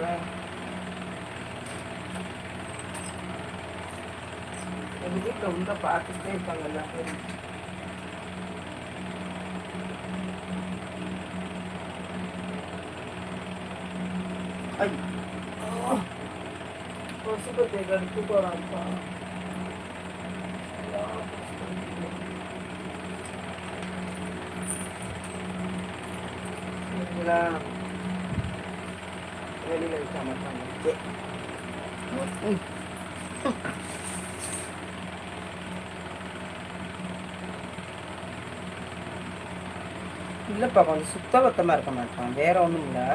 diba? Sabi dito, hindi pa atis na eh, yung pangalaki. Ay! Oh! Kasi ba tayo ganito ba lang pa? Wala. இல்லைப்பா கொஞ்சம் சுத்தபத்தமாக இருக்க மாட்டான். வேற ஒன்றும் இல்லை.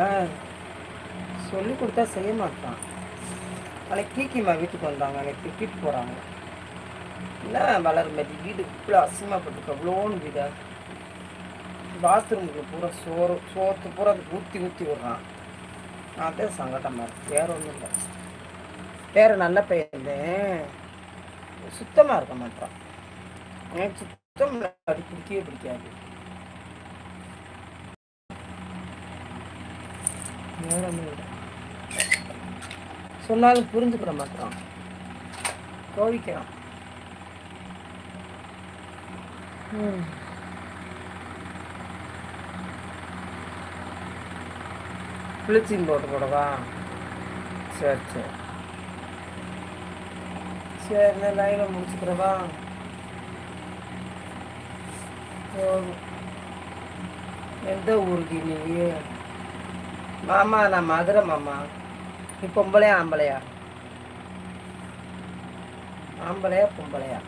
சொல்லி கொடுத்தா செய்ய மாட்டான். அன்னைக்கு கீக்கிம்மா வீட்டுக்கு வந்தாங்க. அன்னைக்கு திட்டிட்டு போகிறாங்க இல்லை வளர்மதி வீடு இவ்வளோ அசிங்கப்பட்டுருக்கு அவ்வளோன்னு வீடா. பாத்ரூமுக்கு பூரா சோறு சோத்து பூரா ஊற்றி ஊற்றி விட்றான். அதே சங்கடமாக இருக்கு. வேற ஒன்றும் இல்லை. வேறு நல்ல பையன் சுத்தமாக இருக்க மாட்டான் எனக்கு சுத்தம் அது பிடிக்கவே பிடிக்காது. வேற ஒன்றும் இல்லை. சொன்னாலும் புரிஞ்சுக்கிற மாட்டான் கோவிக்கிறான். ம். ப்ளீச்சிங் பவுடர் போடவா? சரி சரி. சரி நான் லைனை முடிச்சுக்கிறவா? போதும். எந்த ஊருக்கு நீ? மாமா நான் மதுரை மாமா. நீ பொம்பளையா ஆம்பளையா? ஆம்பளையா பொம்பளையா?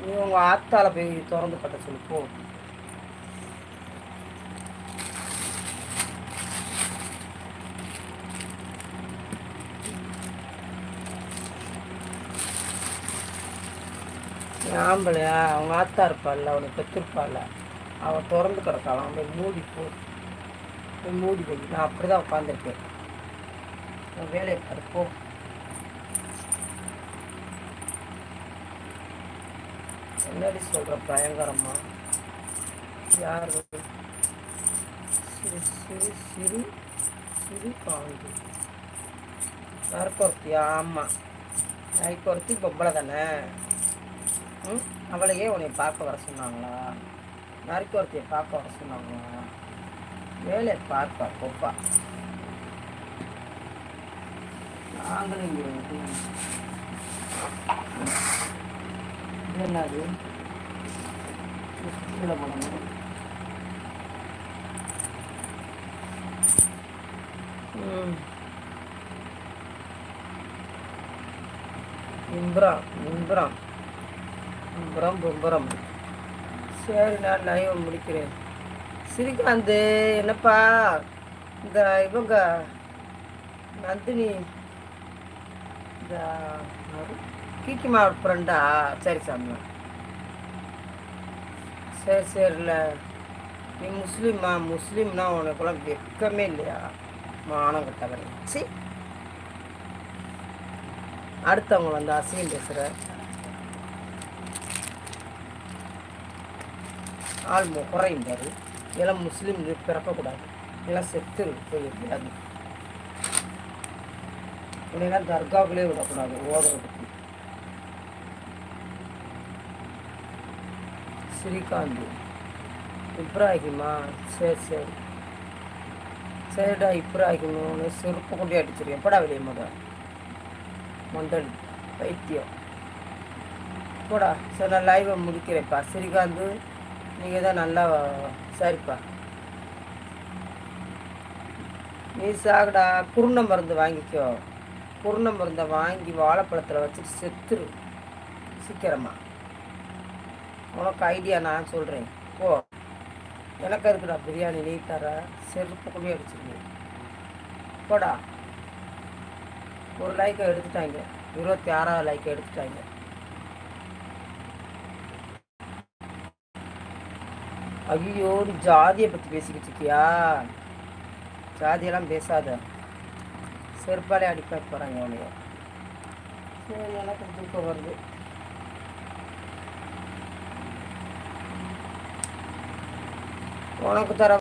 நீ உங்கள் ஆத்தால போய் திறந்து கட்ட சொல்லு போ. நீ அவங்க ஆத்தா இருப்பாள்ல அவனை பெற்றிருப்பாள்ல அவன் திறந்து கிடக்காள் அவன் போய் மூடி போ போய் மூடி போய் நான் அப்படி தான் உட்காந்துருக்கேன் உன் வேலையை பாரு போ. என்னடி சொல்கிற பயங்கரமா? யார்? சிறு சிறு சிறு சிறு பாங்கு நறுக்கொருத்தியா ஆமாம் நறுக்கொருத்தி பொம்பளை தானே? ம்? அவளையே உன்னை பார்க்க வர சொன்னாங்களா? நறுக்கொருத்தியை பார்க்க வர சொன்னாங்களா? வேலையை பார்ப்பா பொப்பா. நாங்களும் இங்கே என்னது? கீழே போடணும் இம்புறம் இம்புறம் சரி நான் லைவ் முடிக்கிறேன். ஸ்ரீகாந்த் என்னப்பா? இந்த இவங்க நந்தினி இந்த யாரு? கீக்கிமா ஃப்ரெண்டா சரி சாமி. சரி சரில நீ முஸ்லீமா? முஸ்லீம்னா உனக்குலாம் வெக்கமே இல்லையா? மானம் கட்டவரை. சி. அடுத்தவங்களை வந்து அசிங்கம் பேசுகிற ஆள் குறையும் பாரு இதெல்லாம் முஸ்லீம் பிறக்கக்கூடாது. இதெல்லாம் செத்து போயிருக்காது இதெல்லாம் தர்காவுக்குள்ளே விடக்கூடாது. ஓடுறதுக்கு ஸ்ரீகாந்த் இப்ராஹிமா சரி சரி. சரிடா இப்ராஹிம்னு செருப்பு கொண்டு அடிச்சிரு. எப்படா வெளியே முத? மண்டல் பைத்தியம். போடா சரி நான் லைவை முடிக்கிறேன்ப்பா. ஸ்ரீகாந்த் நீங்கள் தான் நல்லா சரிப்பா. நீ சாகுடா குருண மருந்து வாங்கிக்கோ. குருண மருந்தை வாங்கி வாழைப்பழத்தில் வச்சுட்டு செத்துரு. சீக்கிரமா. உனக்கு ஐடியா நான் சொல்கிறேன் போ. எனக்கு இருக்குடா பிரியாணி நீ தர? செருப்பு கூட அடிச்சிருக்கேன் போடா. ஒரு லைக்கை எடுத்துட்டாங்க. இருபத்தி ஆறாவது லைக்கை எடுத்துட்டாங்க. ஐயோ நீ ஜாதியை பற்றி பேசிக்கிட்டு இருக்கியா? ஜாதியெல்லாம் பேசாத. செருப்பாலே அடிக்க போகிறாங்க உனைய. சரி எனக்கு தூக்கம் வருது உனக்கு தர